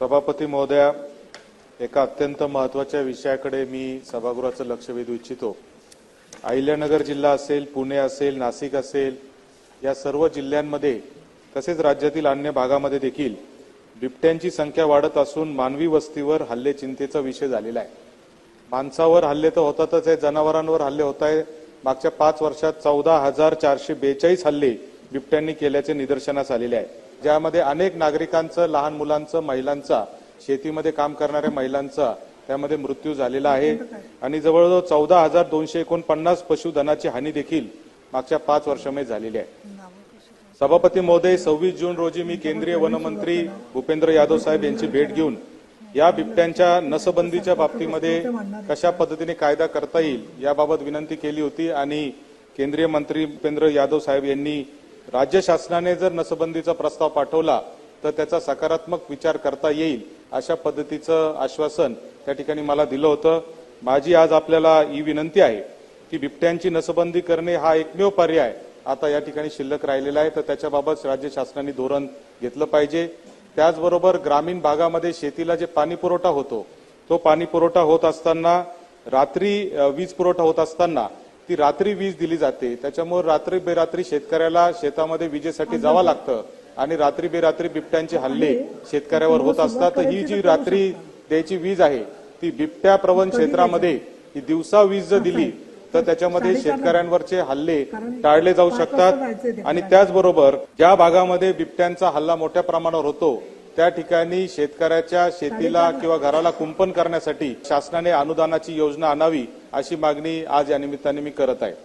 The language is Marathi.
सभापती महोदया एका अत्यंत महत्त्वाच्या विषयाकडे मी सभागृहाचं लक्ष वेधू इच्छितो. अहिल्यानगर जिल्हा असेल पुणे असेल नाशिक असेल या सर्व जिल्ह्यांमध्ये तसेच राज्यातील अन्य भागामध्ये देखील बिबट्यांची संख्या वाढत असून मानवी वस्तीवर हल्ले चिंतेचा विषय झालेला आहे. माणसावर हल्ले तर होतातच आहे जनावरांवर हल्ले होत आहे मागच्या पाच वर्षात चौदा हजार चारशे बेचाळीस हल्ले बिबट्यांनी केल्याचे निदर्शनास आलेले आहे. ज्यामध्ये अनेक नागरिकांचं लहान मुलांचं महिलांचा शेतीमध्ये काम करणाऱ्या महिलांचा त्यामध्ये मृत्यू झालेला आहे. आणि जवळजवळ चौदा हजार दोनशे एकोणपन्नास पशुधनाची हानी देखील मागच्या पाच वर्षामध्ये झालेली आहे. सभापती महोदय सव्वीस जून रोजी मी केंद्रीय वनमंत्री भूपेंद्र यादव साहेब यांची भेट घेऊन या बिबट्यांच्या नसबंदीच्या बाबतीमध्ये कशा पद्धतीने कायदा करता येईल याबाबत विनंती केली होती. आणि केंद्रीय मंत्री भूपेंद्र यादव साहेब यांनी राज्य शासनाने जर नसबंदीचा प्रस्ताव पाठवला तर त्याचा सकारात्मक विचार करता येईल अशा पद्धतीचं आश्वासन त्या ठिकाणी मला दिलं होतं. माझी आज आपल्याला ही विनंती आहे की बिबट्यांची नसबंदी करणे हा एकमेव पर्याय आता या ठिकाणी शिल्लक राहिलेला आहे. तर त्याच्याबाबत राज्य शासनाने धोरण घेतलं पाहिजे. त्याचबरोबर ग्रामीण भागामध्ये शेतीला जे पाणी पुरवठा होतो तो पाणी पुरवठा होत असताना रात्री वीज पुरवठा होत असताना ती रात्री वीज दिली जाते. त्याच्यामुळे रात्री बेरात्री शेतकऱ्याला शेतामध्ये विजेसाठी जावं लागतं. आणि रात्री बेरात्री बिबट्यांचे हल्ले शेतकऱ्यावर होत असतात. तर ही जी रात्री द्यायची वीज आहे ती बिबट्या प्रवण क्षेत्रामध्ये ही दिवसा वीज जर दिली तर त्याच्यामध्ये शेतकऱ्यांवरचे हल्ले टाळले जाऊ शकतात. आणि त्याचबरोबर ज्या भागामध्ये बिबट्यांचा हल्ला मोठ्या प्रमाणावर होतो त्या ठिकाणी शेतकऱ्याच्या शेतीला किंवा घराला कुंपण करण्यासाठी शासनाने अनुदानाची योजना आणावी. अशी मागणी आज या निमित्ताने मी करत आहे.